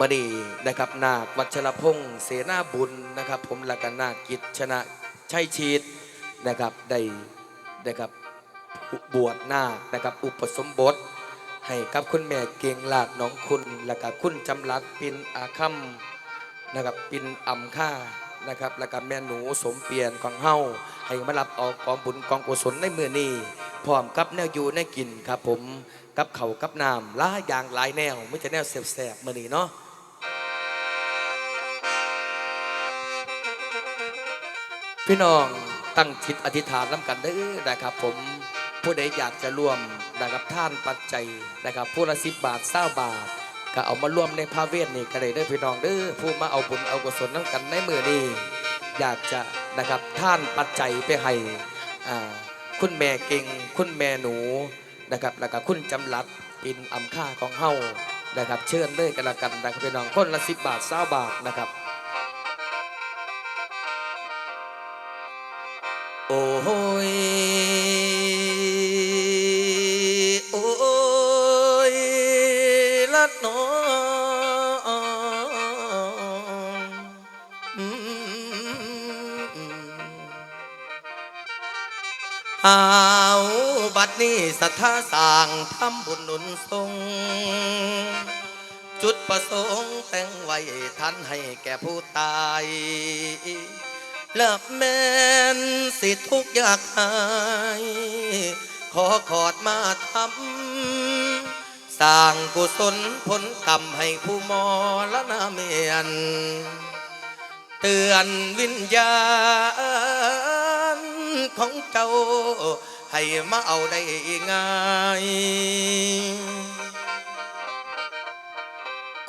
มณีนะครับนาควัชรพงษ์เสนาบุญนะครับ ผมและกันนาคกิจชนะชัยชีตนะครับได้นะครับบวชนาคนะครับอุปสมบท ให้กับคุณแม่เก่งลาดน้องคุณและกับคุณจำรัดปินอาคัมนะครับปินอ่ำค่านะครับและกับแม่หนูสมเปลี่ยนของเฮาให้มารับเอากองบุญกองกุศลในมือนี้พร้อมกับแนวอยู่แนกินครับผมกับเขากับน้ำหลายอย่างหลายแนวไม่ใช่แนวแสบๆมือนี้เนาะ พี่น้องตั้งจิตอธิษฐานน้ำกันเด้อนะครับผมผู้ใดอยากจะร่วมนะครับท่านปัจจัยนะครับผู้ละสิบบาทเศร้าบาท ก็เอามาร่วมในพระเวทนี่ก็ได้ด้อพี่น้องเด้อผู้มาเอาบุญเอากุศลน้ำกันในมือนี้อยากจะนะครับท่านปัจจัยไปให้อ่คุณแม่เก่งคุณแม่หนูนะครับแล้วก็คุณจำรัดปินอำค่าของเฮานะครับ เชิญเลยกันละกันนะครับพี่น้องคนละสิบบาทเศร้าบาทนะครับ โอ้ยโอ้ยละน้องเอาบัดนี้สัทธาสร้างทำบุญหนุนทรงจุดประสงค์แต่งไว้ท่านให้แก่ผู้ตาย เลิกแม่นสิทุกอยากหาย ขอขอดมาทำสร้างกุศลผลกรรมให้ผู้มอละนาเมียน เตือนวิญญาณของเจ้า ให้มาเอาได้ง่าย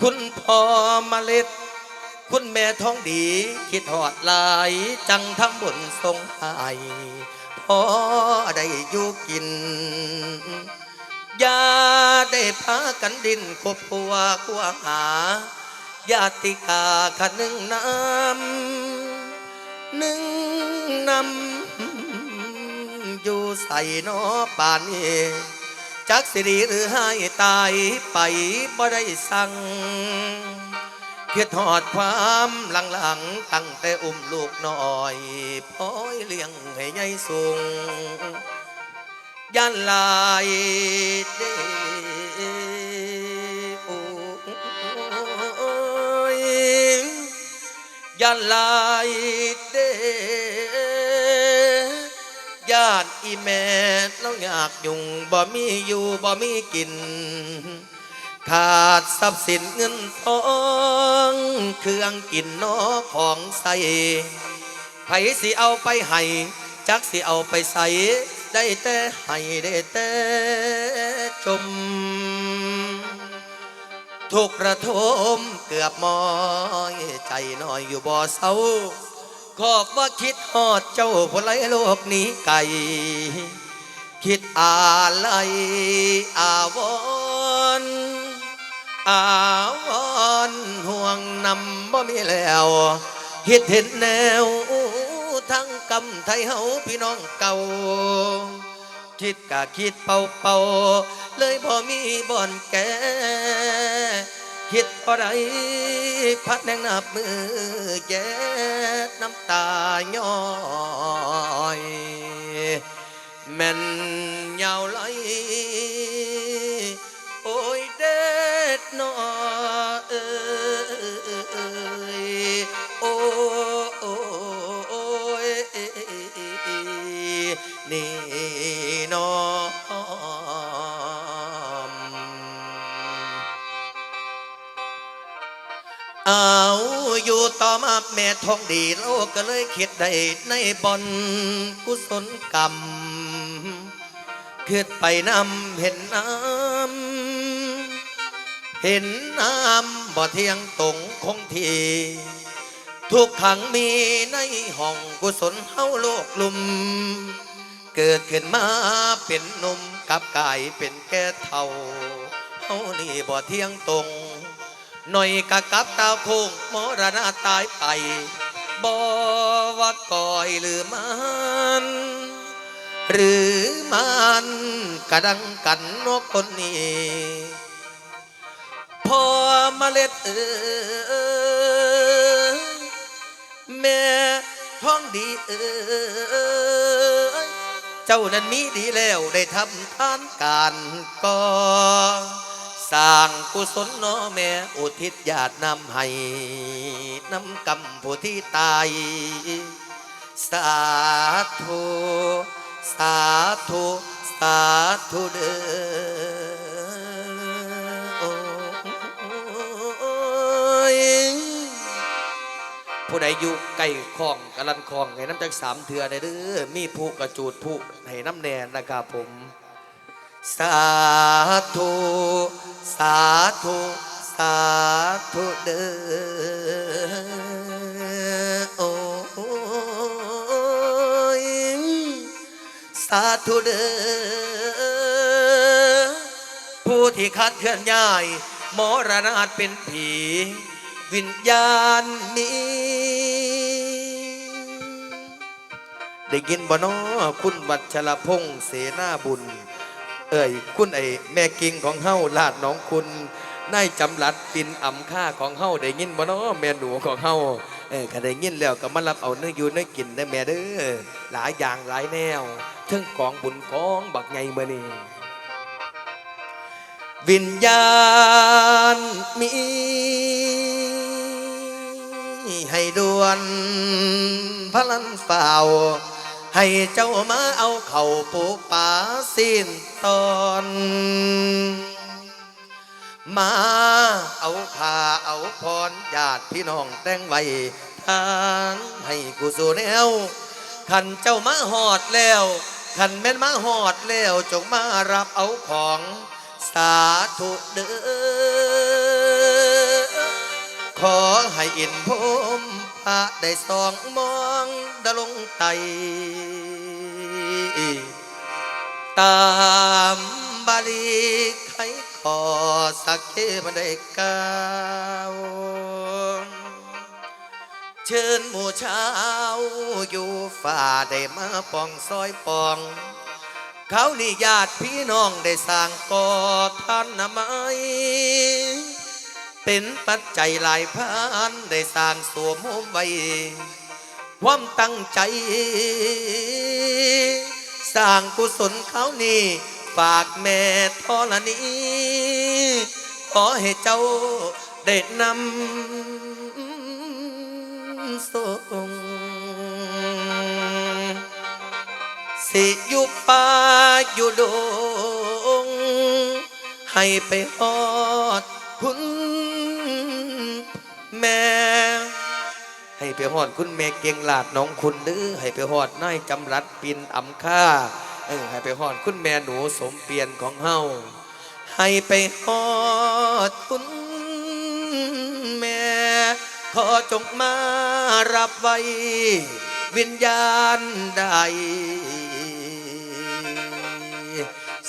คุณพ่อมาเล็ด คุณแม่ท้องดีคิดหอดหลาย จังทำบุญทรงให้พอได้อยู่กินอย่าได้พากันดินคบพัวกัวหาญาติกาขะนึงน้ำหนึ่งนำอยู่ใส่นอป่านนี้จักสิรีหรือให้ตายไปบ่ได้สั่ง คิดหอดความหลังๆตั้งแต่อุ้มลูกน้อยพ้อยเลี้ยงให้ใหญ่สูงยันลายเด้โอ้ยยันลายเด้ญาติอีแม่แล้วอยากยุ่งบ่มีอยู่บ่มีกิน ขาดทรัพย์สินเงินทอง เครื่องกินนอของใส่ไผสิเอาไปให้จักสิเอาไปใส่ได้แต่ให้ได้แต่ชมทุกระทมเกือบมอยใจน้อยอยู่บ่อเศร้าขอบว่าคิดฮอดเจ้าพลายโลกนี้ไกลคิดอะไรอาวร อาวรณ์ห่วงนำบ่มีแล้วเห็ดเห็นแนวทั้งกำไทยเฮาพี่น้องเก่า คิดกะคิดเป่าเป่าเลยบ่มีบ่อนแกคิดบ่ได้พัดแนงนับมือแย่น้ำตาย้อยแม่นยาวไหล นี่นอเอาอยู่ต่อมาแม่ทองดีโลกก็เลยคิดได้ในบอนกุศลกรรมขึ้นไปนำเห็นน้ำเห็นน้ำบ่เที่ยงตรงคงทีทุกขังมีในห้องกุศลเฮาโลกลุม เกิดขึ้นมาเป็นหนุ่มกับกายเป็นแก่เท่าเฮานี่บ่เที่ยงตรงหน่อยกะกับตาโคงมรณะตายไปบ่ว่าก่อยหรือมันหรือมันกระดังกันนกคนนี้พอมาเล็ดเอ้ยแม่ท้องดีเอ้ย เจ้านั้นมีดีแล้วได้ทำทานการก่อสร้างกุศลน้อแม่อุทิศญาตินำให้นำกำผู้ที่ตาย สาธุ สาธุ สาธุเด้อ อยู่ใกล้คลองกะลันคลองให้น้ำจักสามเถื่อได้เด้อมีผู้กระจูดผู้ให้น้ำแนนนะครับผม สาธุ สาธุ สาธุเด้อโอ้ยสาธุเด้อผู้ที่คัดเคลื่อนย้ายมรณะเป็นผี วิญญาณนี้ ได้ยินบ่น้อคุณวัชรพงษ์เสนาบุญ เอ่ยคุณไอแม่กิ่งของเฮาลาดน้องคุณนายจำรัดปินอ่ำค่าของเฮาได้ยินบ่น้อแม่หนูของเฮาเออก็ได้ยินแล้วก็มารับเอาเนื้ออยู่เนื้อกินได้อแม่เด้อหลายอย่างหลายแนวเทั้งกองบุญกองบักไงมื้อนี้วิญญาณมี ให้ด่วนพลันเฝ่า ให้เจ้ามาเอาเข่าปูป่าสิ้นตอนมาเอาผ้าเอาพรญาติพี่น้องแต่งไว้ทางให้กูสู่แนวขันเจ้ามาหอดแล้วขันแม่นมาหอดแล้วจงมารับเอาของสาธุเด้อ ขอให้อินพมพระได้สองมองดลงไต ตามบาลีไขขอสักเกมันได้กาวเชิญหมู่เช้าอยู่ฝ่าได้มาปองซอยปอง เขานี่ญาติพี่น้องได้สร้างก่อท่านนามัย เป็นปัจจัยหลายพันได้สร้างสวมโฮมไว้ความตั้งใจ สร้างกุศลเขานี่ ฝากแม่ธรณีขอให้เจ้าได้นำส่งสิอยู่ป่าอยู่ดง ให้ไปฮอดคุณ แม่ ให้ไปฮอดคุณแม่เก่งหลาดน้องคุณเด้อให้ไปฮอดนายจำรัดปินอ่ำค่าเออให้ไปฮอดคุณแม่หนูสมเปลี่ยนของเฮาให้ไปฮอดคุณแม่ ขอจงมารับไว้ วิญญาณใด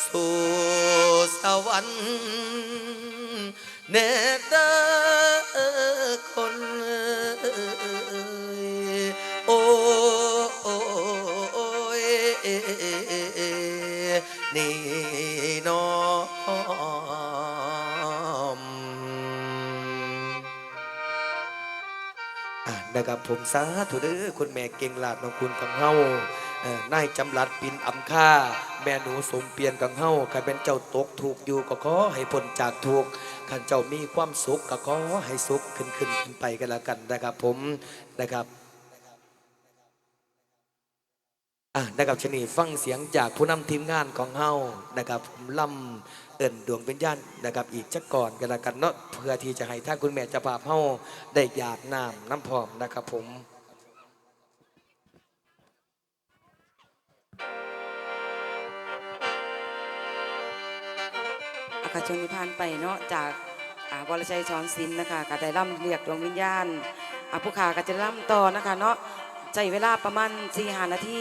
สู่สวรรค์แน่เด้อ คนเอ้ยโอ้โอ้ยนี่น้อมอะนะครับผมสาธุเด้อคุณแม่เก่งหลาดน้องคุณของเฮา นายจำรัดปินอำค่า แม่หนูสมเปลี่ยนของเฮาใครเป็นเจ้าตกถูกอยู่ก็ขอให้พ้นจากทุกขันเจ้ามีความสุขก็ขอให้สุขขึ้นขึ้นขึ้นไปกันแล้วกันนะครับผมนะครับอะนะครับชนีฟังเสียงจากผู้นำทีมงานของเฮานะครับผมล่ำเอิ่นดวงวิญญาณนะครับอีกจักก่อนกันแล้วกันเนาะเพื่อที่จะให้ท่านคุณแม่จะภาพเฮาได้อยากน้ำน้ำพร้อมนะครับผม อากาชนที่ผ่านไปเนาะจากวรชัยช้อนศิลป์นะคะก็ได้ร่ำเรียกดวงวิญญาณอาผู้ขาก็จะร่ำต่อนะคะเนาะใจเวลาประมาณสี่หานาที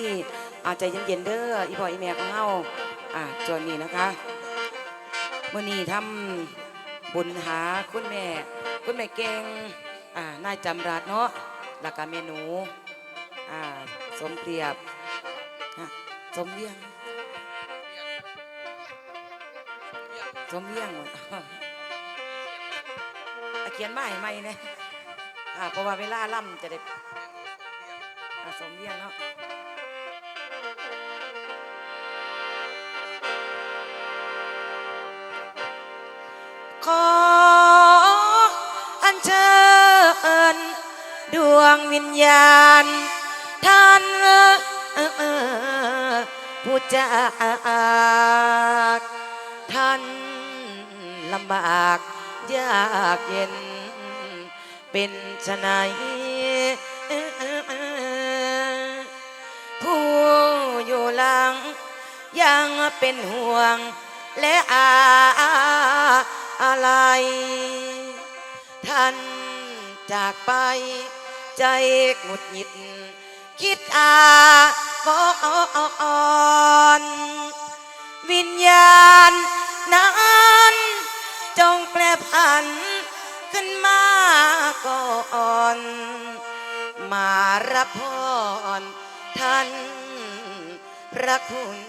อาใจเย็นๆเด้ออีพ่ออีแม่ของเฮาอ่าจนนี้นะคะมื่อนี้ทำบุญหาคุณแม่ คุณแม่เก่งอ่านายจำรัดเนาะแล้วก็เมนูอ่าสมเปรียบอะสมเวียง สมเวียงหมดอะเขียนมาให้ใหม่เนี่ยเพราะว่าเวลาล่ำจะได้สมเรียงเนาะขออัญเชิญดวงวิญญาณ ท่านผู้จากท่า ลำบากยากเย็น เป็นชะไหนผู้อยู่หลัง ยังเป็นห่วงและอาอะไร ท่านจากไปใจหงุดหงิด คิดอาก่อน วิญญาณนั้น จงแปรผันขึ้นมาก่อน มารับพรท่านพระคุณ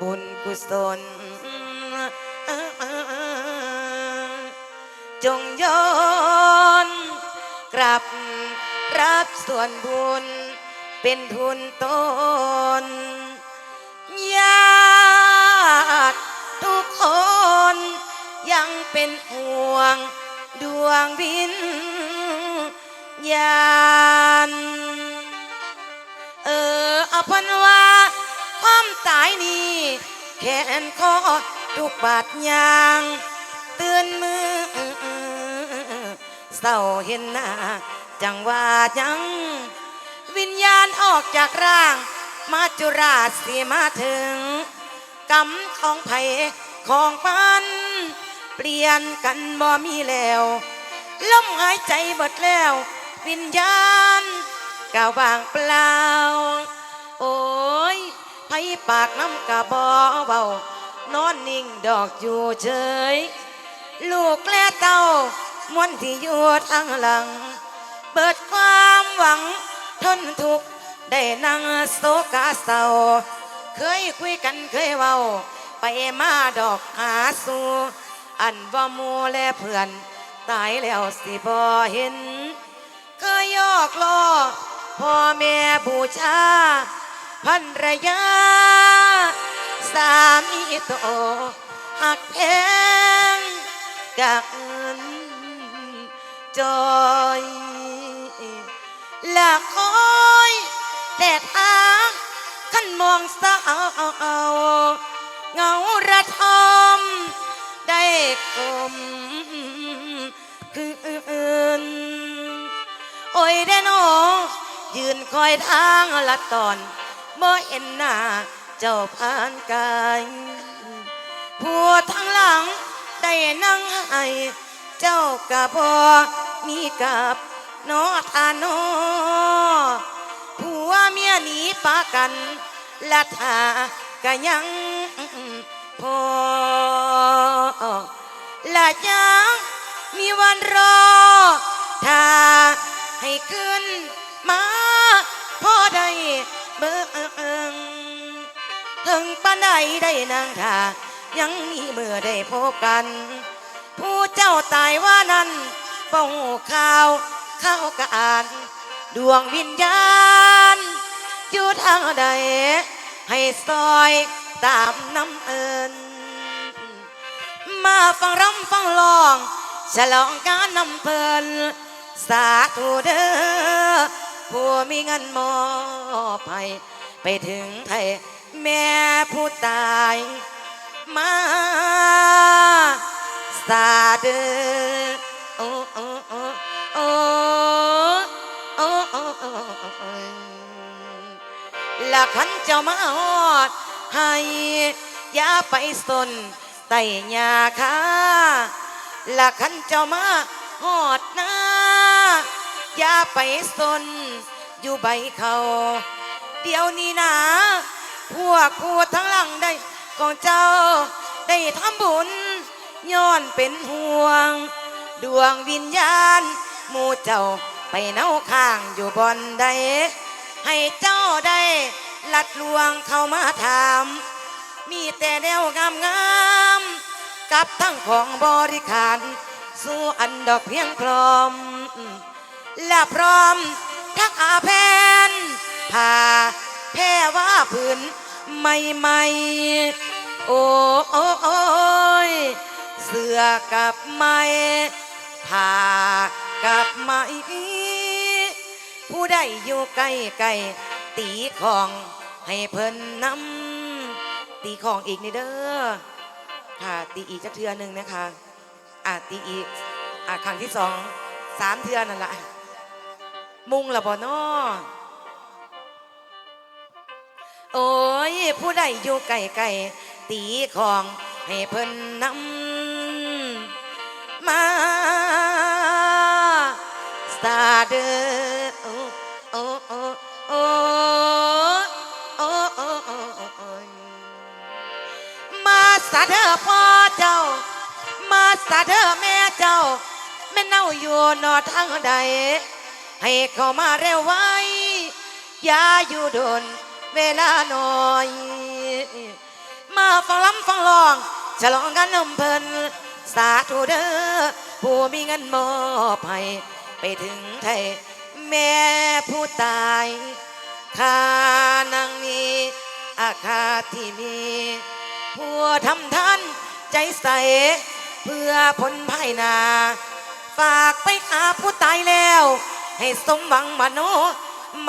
บุญกุศลจงย้อนกลับรับส่วนบุญเป็นทุนต้น เป็นห่วง ดวงวิญญาณ เออเอาพันว่า ความตายนี้แขนคอทุกบาดยางเตือนมือเศร้าเห็นหน้าจังว่าจัง วิญญาณออกจากร่าง มาจุราชสีมาถึงกรรมของไผ่ของมัน เปลี่ยนกันบ่มีแล้วลมหายใจเบิดแล้ว วิญญาณก้าวบางเปล่า โอ้ยไผปากน้ำกะบอเบานอนนิ่งดอกอยู่เฉย ลูกและเต้ามวนที่อยู่ทางหลัง เปิดความหวังทนทุกข์ได้นั่งโศกาเศร้า เคยคุยกันเคยเว้า ไปมาดอกหาสู่ อันว่ามูและเพื่อน ตายแล้วสิบ่เห็นเคยยอกล้อพ่อแม่บูชาพันรยา สามีโตหักแพงกักเงินจอยละคอยแต่ทางขันมองสาวเงาระทม ได้กลมคืออื่นโอ้ยเดโนยืนคอยทางละตอนบ่เห็นหน้าเจ้าผ่านกายผัวทั้งหลังได้นั่งให้เจ้ากะบอมีกับนอทานอผัวเมียหนีปากันละทากะยัง พอและยังมีวันรอ ถ้าให้ขึ้นมาพอได้เบิ่งถึงปานใดได้นางทายังมีเมื่อได้พบกัน ผู้เจ้าตายว่านั้นป้องข่าวเข้ากอ่านดวงวิญญาณอยู่ทางใดให้ซอย ตามน้ำเอินมาฟังรำฟังลอง ฉลองการนำเพลินสาธุเด้อผู้มีเงินมอบให้ไปถึงไทยแม่ผู้ตายมาสาเด้อโอ้โอ้โอ้โอ้โอ้ละขันเจ้ามาฮอด ให้อย่าไปสนไต่ยาคาละขันเจ้ามาหอดหน้าอย่าไปสนอยู่ใบเขาเดี๋ยวนี้นะพวกผู้ทั้งหลังได้ของเจ้าได้ทำบุญย้อนเป็นห่วง ดวงวิญญาณหมู่เจ้าไปเน่าข้างอยู่บอนใดให้เจ้าได้ ลัดลวงเข้ามาถาม มีแต่แนวงามงามๆกับทั้งของบริการ สู่อันดอกเพียงพร้อม และพร้อมทั้งอาแพนผ้าแพรว่าผืนใหม่ๆโอ้โอ้โอ้ยเสื้อกับไม้ผ้ากับไม้ผู้ใดอยู่ใกล้ๆตีของ ให้เพิ่นนำตีของอีกนี่เด้อค่ะตีอีกจักเทือหนึ่งนะคะอะตีอีกอะครั้งที่สองสามเทือนั่นแหละมุงละบ่นอโอ้ยผู้ใดอยู่ไกลไกลๆตีของให้เพิ่นนำมาสตาเดอโอ้ เดอพ่อเจ้า มาสาเดอแม่เจ้าแม่เน่าอยู่นอทางใด ให้เข้ามาเร็วไว้ อย่าอยู่ดนเวลาหน่อย มาฟังลำฟังลองฉลองกันนมเพลินสาธุเด้อผู้มีเงินมอบให้ไปถึงไทยแม่ผู้ตายขานังนี้อาคาที่มี ผู้ทำท่านใจใส เพื่อผลภายนา ฝากไปหาผู้ตายแล้ว ให้สมหวังมโน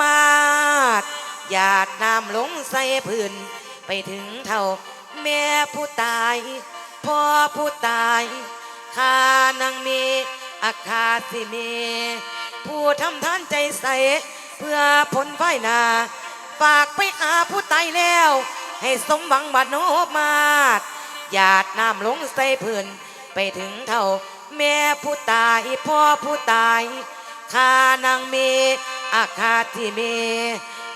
มาดหยาดน้ำลงใส่พื้น ไปถึงเท่าแม่ผู้ตายพ่อผู้ตายข้านังมีอาคาสิมีผู้ทำท่านใจใส เพื่อผลภายนา ฝากไปหาผู้ตายแล้ว ให้สมหวังบัดโนมาดหยาดน้ำลงใส่พื้นไปถึงเท่า แม่ผู้ตายพ่อผู้ตายข้านางเมอาคาที่เม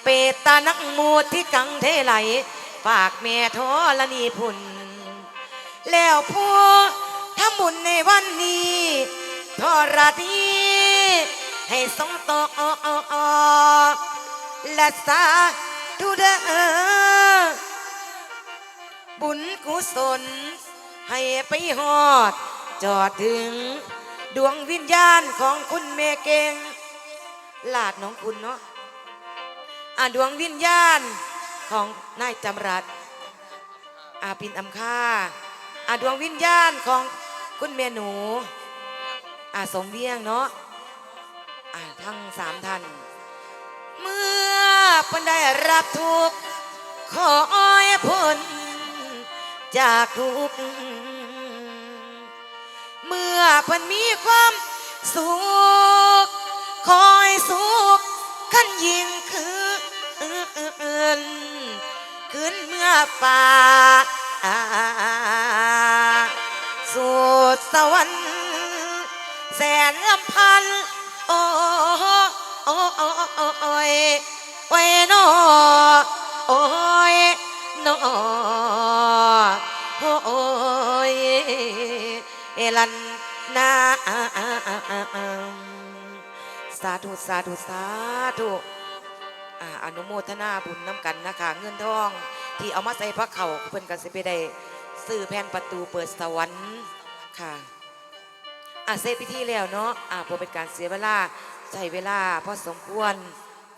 เปตตานักมูดที่กังเทไหลฝากแม่ทอละนีพุนแล้วผู้ทำบุญในวันนี้ทอรดีให้สงโตอและสาธุเด้อ บุญกุศล ให้ไปหอด จอดถึง ดวงวิญญาณของคุณเมเกงลาดน้องคุณเนาะอ่าดวงวิญญาณของนายจำรัดอาปินอำค่าอ่าดวงวิญญาณของคุณเมหนูอ่าสมเวียงเนาะอ่าทั้งสามท่านเมื่อเพิ่นได้รับทุกข์ขอให้พ้น จากทุกข์เมื่อเพิ่นมีความสุขคอยสุขขั้นยิ่งคือขึ้นเมื่อฟ้าสุดสวรรค์แสนลำพันโอ้โอ้โอ้โอ้โอ้โอ้ยโนโอ้ ยโนโอ้ยเอลันนาสาธุสาธุสาธุอนุโมทนาบุญน้ำกันนะคะ เงินทอง ที่เอามาใส่พระเขาเพิ่อนก็สิไปได้ซื้อแผ่นประตูเปิดสวรรค์ค่ะอะเสร็จพิธีแล้วเนาะอ่าบ่เป็นการเสียเวลาใช้เวลาพอสมควร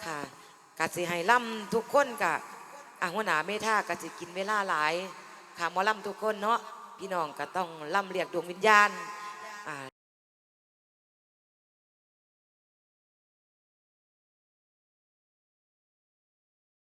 ค่ะกะสิให้ล่ำทุกคนกะ อหัวหน้าเมธาก็จะกินเวลาหลายขาหมอล่ำทุกคนเนาะพี่น้องก็ต้องล่ำเรียกดวงวิญญาณ